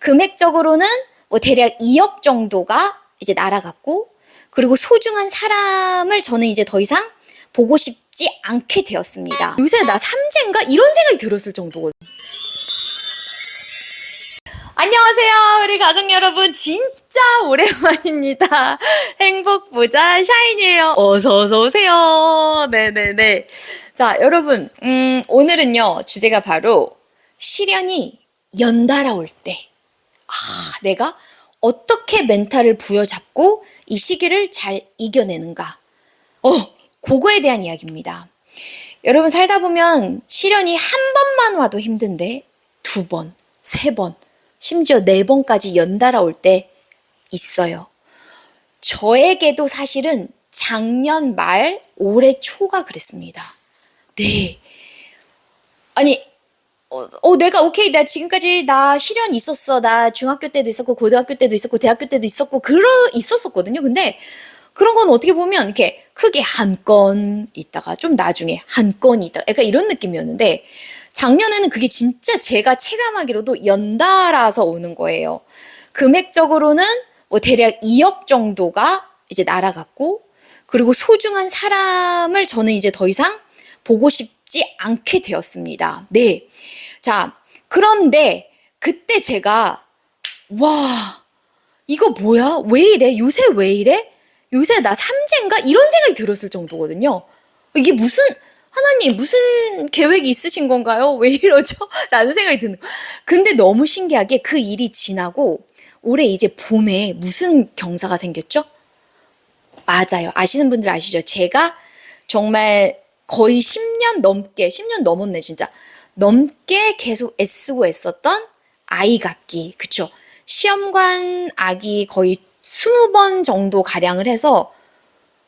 금액적으로는 뭐 대략 2억 정도가 이제 날아갔고 그리고 소중한 사람을 저는 이제 더 이상 보고 싶지 않게 되었습니다. 요새 나 삼재인가 이런 생각이 들었을 정도거든요. 안녕하세요, 우리 가족 여러분. 진짜 오랜만입니다. 행복 부자 샤인이에요. 어서 어서 오세요. 네네네. 자, 여러분, 음, 오늘은요 주제가 바로 시련이 연달아 올 때. 아, 내가 어떻게 멘탈을 부여잡고 이 시기를 잘 이겨내는가. 어, 그거에 대한 이야기입니다. 여러분 살다 보면 시련이 한 번만 와도 힘든데 두 번, 세 번, 심지어 네 번까지 연달아 올 때 있어요. 저에게도 사실은 작년 말, 올해 초가 그랬습니다. 네. 아니, 어, 어, 내가 오케이, 나 지금까지 나 시련 있었어. 나 중학교 때도 있었고, 고등학교 때도 있었고, 대학교 때도 있었고, 그러, 있었었거든요. 근데 그런 건 어떻게 보면 이렇게 크게 한 건 있다가 좀 나중에 한건 있다가 약간 이런 느낌이었는데 작년에는 그게 진짜 제가 체감하기로도 연달아서 오는 거예요. 금액적으로는 뭐 대략 2억 정도가 이제 날아갔고 그리고 소중한 사람을 저는 이제 더 이상 보고 싶지 않게 되었습니다. 네. 자, 그런데 그때 제가 와, 이거 뭐야? 왜 이래? 요새 왜 이래? 요새 나 삼재인가? 이런 생각이 들었을 정도거든요. 이게 무슨 하나님 무슨 계획이 있으신 건가요? 왜 이러죠? 라는 생각이 드는 거. 근데 너무 신기하게 그 일이 지나고 올해 이제 봄에 무슨 경사가 생겼죠? 맞아요. 아시는 분들 아시죠? 제가 정말 거의 10년 넘게, 10년 넘었네, 진짜. 넘게 계속 애쓰고 애썼던 아이 갖기. 그쵸? 시험관 아기 거의 20번 정도 가량을 해서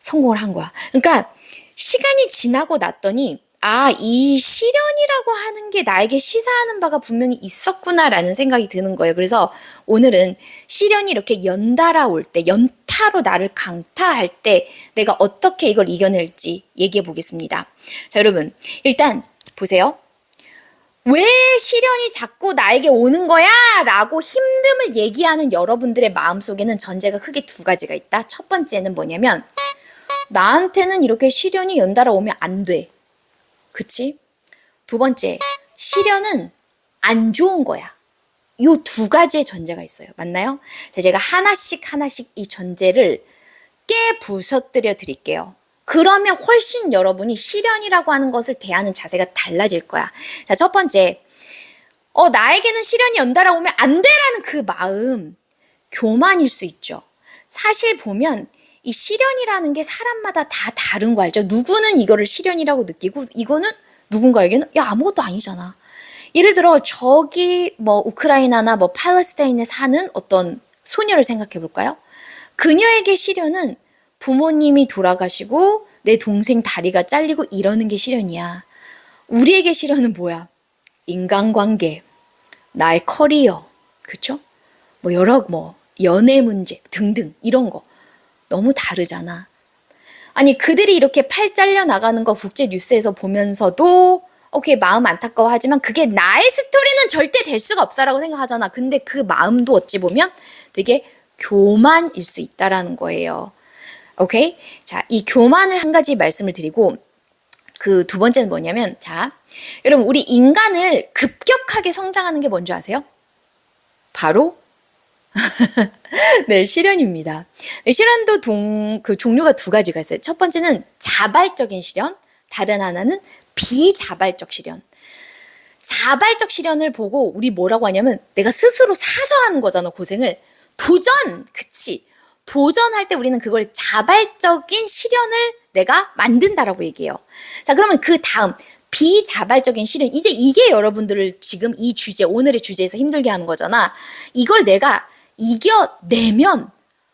성공을 한 거야. 그러니까 시간이 지나고 났더니 아, 이 시련이라고 하는 게 나에게 시사하는 바가 분명히 있었구나라는 생각이 드는 거예요. 그래서 오늘은 시련이 이렇게 연달아 올 때, 연타로 나를 강타할 때 내가 어떻게 이걸 이겨낼지 얘기해 보겠습니다. 자, 여러분. 일단 보세요. 왜 시련이 자꾸 나에게 오는 거야? 라고 힘듦을 얘기하는 여러분들의 마음속에는 전제가 크게 두 가지가 있다. 첫 번째는 뭐냐면, 나한테는 이렇게 시련이 연달아 오면 안 돼. 그치? 두 번째, 시련은 안 좋은 거야. 요 두 가지의 전제가 있어요. 맞나요? 자, 제가 하나씩 하나씩 이 전제를 깨 부서뜨려 드릴게요. 그러면 훨씬 여러분이 시련이라고 하는 것을 대하는 자세가 달라질 거야. 자, 첫 번째. 어, 나에게는 시련이 연달아 오면 안 돼라는 그 마음. 교만일 수 있죠. 사실 보면 이 시련이라는 게 사람마다 다 다른 거 알죠? 누구는 이거를 시련이라고 느끼고 이거는 누군가에게는 야, 아무것도 아니잖아. 예를 들어 저기 뭐 우크라이나나 뭐 팔레스타인에 사는 어떤 소녀를 생각해 볼까요? 그녀에게 시련은 부모님이 돌아가시고 내 동생 다리가 잘리고 이러는 게 시련이야. 우리에게 시련은 뭐야? 인간관계, 나의 커리어, 그쵸? 뭐 여러 뭐 연애 문제 등등 이런 거 너무 다르잖아. 아니 그들이 이렇게 팔 잘려 나가는 거 국제 뉴스에서 보면서도 오케이 마음 안타까워하지만 그게 나의 스토리는 절대 될 수가 없어라고 생각하잖아. 근데 그 마음도 어찌 보면 되게 교만일 수 있다라는 거예요. 오케이? 자, 이 교만을 한 가지 말씀을 드리고 그 두 번째는 뭐냐면 자, 여러분 우리 인간을 급격하게 성장하는 게 뭔지 아세요? 바로 네, 시련입니다. 네, 시련도 동, 그 종류가 두 가지가 있어요. 첫 번째는 자발적인 시련, 다른 하나는 비자발적 시련. 자발적 시련을 보고 우리 뭐라고 하냐면 내가 스스로 사서 하는 거잖아, 고생을. 도전! 그치. 도전할 때 우리는 그걸 자발적인 시련을 내가 만든다라고 얘기해요. 자, 그러면 그 다음, 비자발적인 시련. 이제 이게 여러분들을 지금 이 주제, 오늘의 주제에서 힘들게 하는 거잖아. 이걸 내가 이겨내면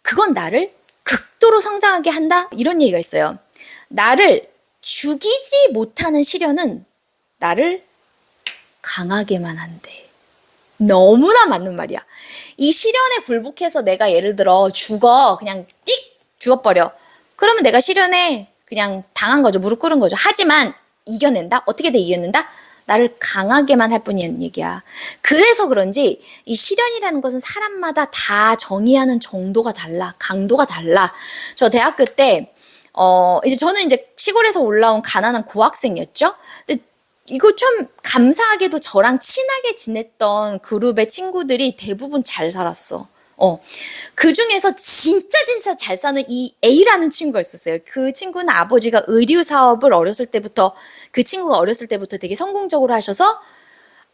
그건 나를 극도로 성장하게 한다? 이런 얘기가 있어요. 나를 죽이지 못하는 시련은 나를 강하게만 한대. 너무나 맞는 말이야. 이 시련에 굴복해서 내가 예를 들어 죽어. 그냥 띡! 죽어버려. 그러면 내가 시련에 그냥 당한 거죠. 무릎 꿇은 거죠. 하지만 이겨낸다? 어떻게 돼 이겨낸다? 나를 강하게만 할 뿐이라는 얘기야. 그래서 그런지 이 시련이라는 것은 사람마다 다 정의하는 정도가 달라, 강도가 달라. 저 대학교 때, 어, 이제 저는 이제 시골에서 올라온 가난한 고학생이었죠. 근데 이거 좀 감사하게도 저랑 친하게 지냈던 그룹의 친구들이 대부분 잘 살았어. 어. 그 중에서 진짜 진짜 잘 사는 이 A라는 친구가 있었어요. 그 친구는 아버지가 의류 사업을 어렸을 때부터 그 친구가 어렸을 때부터 되게 성공적으로 하셔서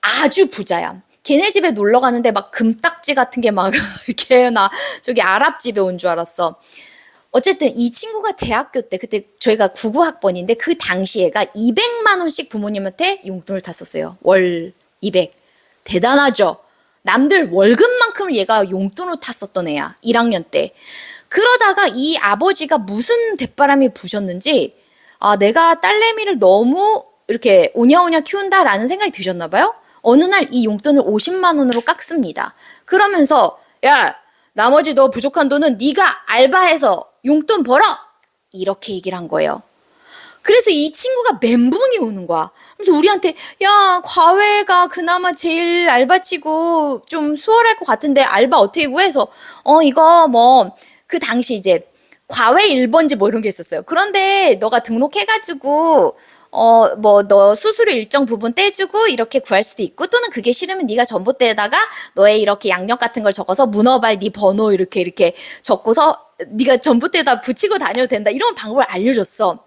아주 부자야. 걔네 집에 놀러 가는데 막 금딱지 같은 게 막 이렇게 나 저기 아랍 집에 온 줄 알았어. 어쨌든 이 친구가 대학교 때 그때 저희가 99학번인데 그 당시에가 200만 원씩 부모님한테 용돈을 탔었어요. 월 200. 대단하죠. 남들 월급만큼을 얘가 용돈으로 탔었던 애야. 1학년 때. 그러다가 이 아버지가 무슨 대바람이 부셨는지 아 내가 딸내미를 너무 이렇게 오냐오냐 키운다라는 생각이 드셨나 봐요. 어느 날 이 용돈을 50만 원으로 깎습니다. 그러면서 야 나머지 너 부족한 돈은 네가 알바해서 용돈 벌어 이렇게 얘기를 한 거예요. 그래서 이 친구가 멘붕이 오는 거야. 그래서 우리한테 야 과외가 그나마 제일 알바치고 좀 수월할 것 같은데 알바 어떻게 구해서 어 이거 뭐 그 당시 이제 과외 1번지 뭐 이런 게 있었어요. 그런데 너가 등록해가지고 어 뭐 너 수수료 일정 부분 떼주고 이렇게 구할 수도 있고 또는 그게 싫으면 네가 전봇대에다가 너의 이렇게 양력 같은 걸 적어서 문어발 네 번호 이렇게 이렇게 적고서 네가 전봇대에다 붙이고 다녀도 된다 이런 방법을 알려줬어.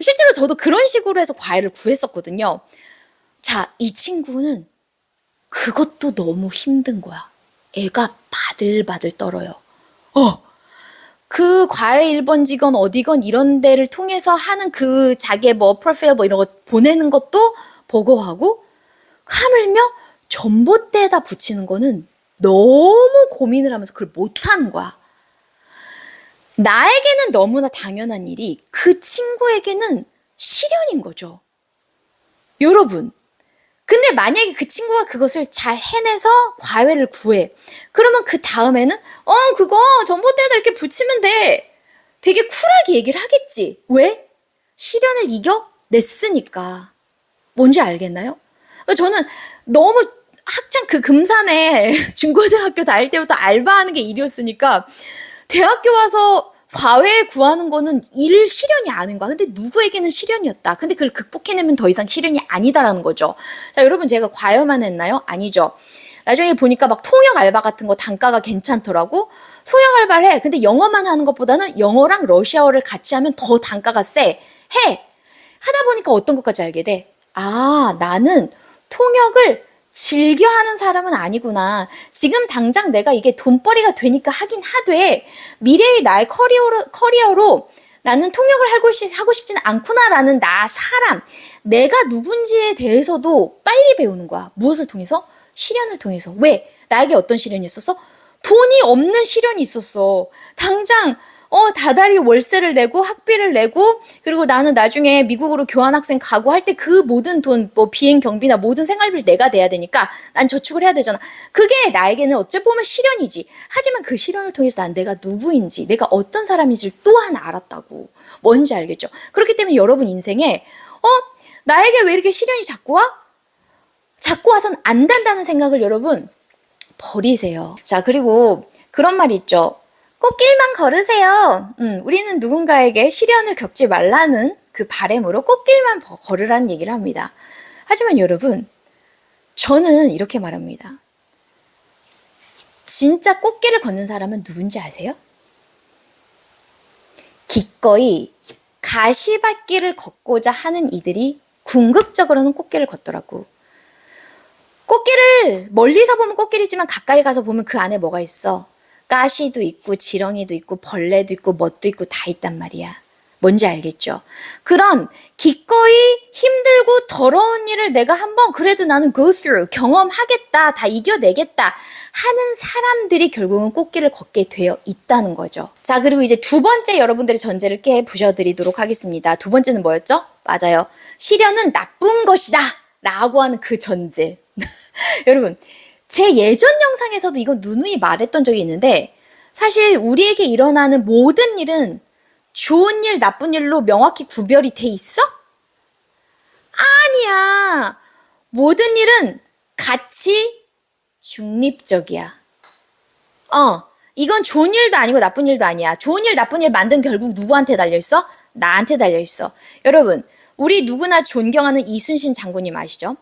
실제로 저도 그런 식으로 해서 과외를 구했었거든요. 자, 이 친구는 그것도 너무 힘든 거야. 애가 바들바들 떨어요. 어. 그 과외 1번지건 어디건 이런 데를 통해서 하는 그 자기의 뭐 프로필 뭐 이런 거 보내는 것도 버거워하고 하물며 전봇대에다 붙이는 거는 너무 고민을 하면서 그걸 못하는 거야. 나에게는 너무나 당연한 일이 그 친구에게는 시련인 거죠. 여러분, 근데 만약에 그 친구가 그것을 잘 해내서 과외를 구해. 그러면 그 다음에는, 어, 그거 전봇대에다 이렇게 붙이면 돼. 되게 쿨하게 얘기를 하겠지. 왜? 시련을 이겨냈으니까. 뭔지 알겠나요? 그러니까 저는 너무 학창 그 금산에 중고등학교 다닐 때부터 알바하는 게 일이었으니까 대학교 와서 과외 구하는 거는 일 시련이 아닌 거야. 근데 누구에게는 시련이었다. 근데 그걸 극복해내면 더 이상 시련이 아니다라는 거죠. 자, 여러분 제가 과외만 했나요? 아니죠. 나중에 보니까 막 통역 알바 같은 거 단가가 괜찮더라고. 통역 알바를 해. 근데 영어만 하는 것보다는 영어랑 러시아어를 같이 하면 더 단가가 세. 해. 하다 보니까 어떤 것까지 알게 돼. 아, 나는 통역을 즐겨 하는 사람은 아니구나. 지금 당장 내가 이게 돈벌이가 되니까 하긴 하되 미래의 나의 커리어로, 커리어로 나는 통역을 하고, 싶, 하고 싶지는 않구나라는 나 사람 내가 누군지에 대해서도 빨리 배우는 거야. 무엇을 통해서? 시련을 통해서. 왜? 나에게 어떤 시련이 있었어? 돈이 없는 시련이 있었어. 당장 어 다달이 월세를 내고 학비를 내고 그리고 나는 나중에 미국으로 교환학생 가고 할 때 그 모든 돈 뭐 비행 경비나 모든 생활비를 내가 내야 되니까 난 저축을 해야 되잖아. 그게 나에게는 어찌 보면 시련이지. 하지만 그 시련을 통해서 난 내가 누구인지 내가 어떤 사람인지를 또한 알았다고. 뭔지 알겠죠? 그렇기 때문에 여러분 인생에 어 나에게 왜 이렇게 시련이 자꾸 와? 자꾸 와선 안 된다는 생각을 여러분 버리세요. 자 그리고 그런 말이 있죠. 꽃길만 걸으세요. 음, 우리는 누군가에게 시련을 겪지 말라는 그 바램으로 꽃길만 버- 걸으라는 얘기를 합니다. 하지만 여러분, 저는 이렇게 말합니다. 진짜 꽃길을 걷는 사람은 누군지 아세요? 기꺼이 가시밭길을 걷고자 하는 이들이 궁극적으로는 꽃길을 걷더라고. 꽃길을 멀리서 보면 꽃길이지만 가까이 가서 보면 그 안에 뭐가 있어? 가시도 있고 지렁이도 있고 벌레도 있고 멋도 있고 다 있단 말이야. 뭔지 알겠죠? 그런 기꺼이 힘들고 더러운 일을 내가 한번 그래도 나는 go through 경험하겠다 다 이겨내겠다 하는 사람들이 결국은 꽃길을 걷게 되어 있다는 거죠. 자 그리고 이제 두 번째 여러분들의 전제를 깨 부셔드리도록 하겠습니다. 두 번째는 뭐였죠? 맞아요. 시련은 나쁜 것이다 라고 하는 그 전제. 여러분 제 예전 영상에서도 이건 누누이 말했던 적이 있는데 사실 우리에게 일어나는 모든 일은 좋은 일, 나쁜 일로 명확히 구별이 돼 있어? 아니야. 모든 일은 같이 중립적이야. 어, 이건 좋은 일도 아니고 나쁜 일도 아니야. 좋은 일, 나쁜 일 만든 결국 누구한테 달려있어? 나한테 달려있어. 여러분, 우리 누구나 존경하는 이순신 장군님 아시죠?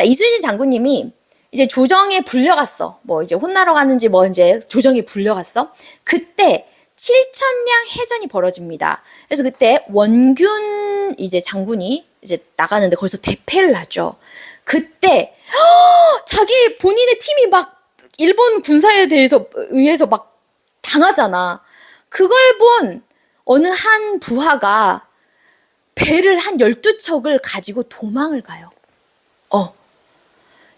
자, 이순신 장군님이 이제 조정에 불려갔어. 뭐 이제 혼나러 갔는지 뭐 이제 조정에 불려갔어. 그때 7천량 해전이 벌어집니다. 그래서 그때 원균 이제 장군이 이제 나가는데 거기서 대패를 하죠. 그때 허! 자기 본인의 팀이 막 일본 군사에 대해서 의해서 막 당하잖아. 그걸 본 어느 한 부하가 배를 한 12척을 가지고 도망을 가요. 어.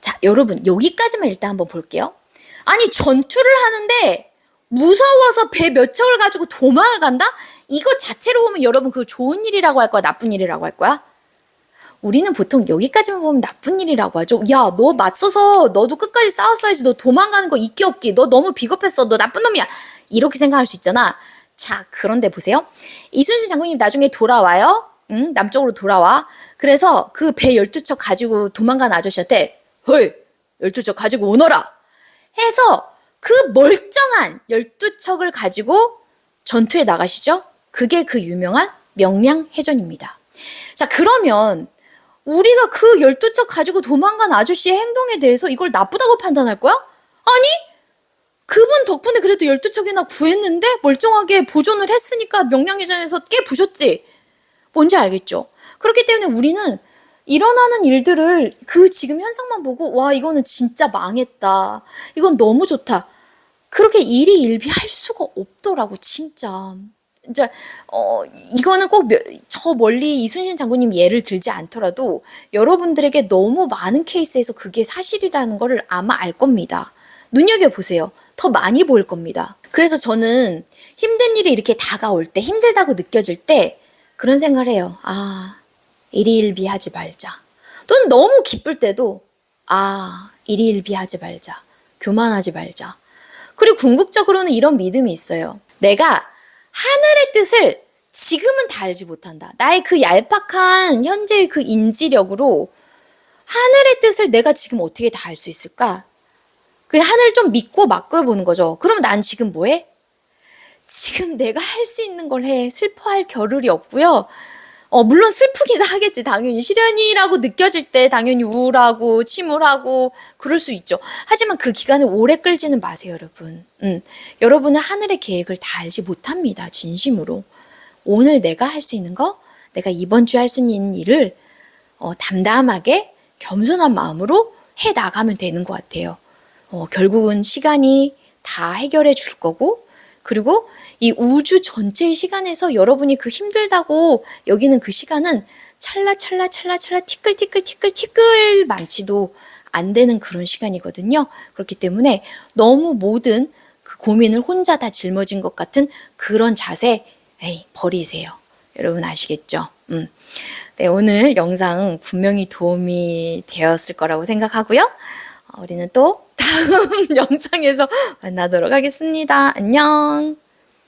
자, 여러분, 여기까지만 일단 한번 볼게요. 아니, 전투를 하는데 무서워서 배 몇 척을 가지고 도망을 간다? 이거 자체로 보면 여러분 그거 좋은 일이라고 할 거야? 나쁜 일이라고 할 거야? 우리는 보통 여기까지만 보면 나쁜 일이라고 하죠. 야, 너 맞서서 너도 끝까지 싸웠어야지. 너 도망가는 거 있기 없기. 너 너무 비겁했어. 너 나쁜 놈이야. 이렇게 생각할 수 있잖아. 자, 그런데 보세요. 이순신 장군님 나중에 돌아와요. 응? 남쪽으로 돌아와. 그래서 그배 12척 가지고 도망간 아저씨한테 헐! 12척 가지고 오너라! 해서 그 멀쩡한 12척을 가지고 전투에 나가시죠? 그게 그 유명한 명량해전입니다. 자, 그러면 우리가 그 12척 가지고 도망간 아저씨의 행동에 대해서 이걸 나쁘다고 판단할 거야? 아니, 그분 덕분에 그래도 12척이나 구했는데 멀쩡하게 보존을 했으니까 명량해전에서 깨 부셨지. 뭔지 알겠죠? 그렇기 때문에 우리는 일어나는 일들을 그 지금 현상만 보고 와 이거는 진짜 망했다. 이건 너무 좋다. 그렇게 일희일비할 수가 없더라고 진짜. 이제 어 이거는 꼭 저 멀리 이순신 장군님 예를 들지 않더라도 여러분들에게 너무 많은 케이스에서 그게 사실이라는 거를 아마 알 겁니다. 눈여겨 보세요. 더 많이 보일 겁니다. 그래서 저는 힘든 일이 이렇게 다가올 때 힘들다고 느껴질 때 그런 생각을 해요. 아 일희일비하지 말자. 또는 너무 기쁠 때도 아 일희일비하지 말자. 교만하지 말자. 그리고 궁극적으로는 이런 믿음이 있어요. 내가 하늘의 뜻을 지금은 다 알지 못한다. 나의 그 얄팍한 현재의 그 인지력으로 하늘의 뜻을 내가 지금 어떻게 다 알 수 있을까? 그 하늘을 좀 믿고 맡겨보는 거죠. 그럼 난 지금 뭐해? 지금 내가 할 수 있는 걸 해. 슬퍼할 겨를이 없고요. 어, 물론 슬프긴 하겠지. 당연히 시련이라고 느껴질 때 당연히 우울하고 침울하고 그럴 수 있죠. 하지만 그 기간을 오래 끌지는 마세요, 여러분. 음, 여러분은 하늘의 계획을 다 알지 못합니다. 진심으로. 오늘 내가 할 수 있는 거, 내가 이번 주에 할 수 있는 일을 어, 담담하게 겸손한 마음으로 해 나가면 되는 것 같아요. 어, 결국은 시간이 다 해결해 줄 거고, 그리고 이 우주 전체의 시간에서 여러분이 그 힘들다고 여기는 그 시간은 찰나 티끌 티끌 티끌 티끌 많지도 안 되는 그런 시간이거든요. 그렇기 때문에 너무 모든 그 고민을 혼자 다 짊어진 것 같은 그런 자세, 에이, 버리세요. 여러분 아시겠죠? 음. 네, 오늘 영상 분명히 도움이 되었을 거라고 생각하고요. 어, 우리는 또 다음 영상에서 만나도록 하겠습니다. 안녕.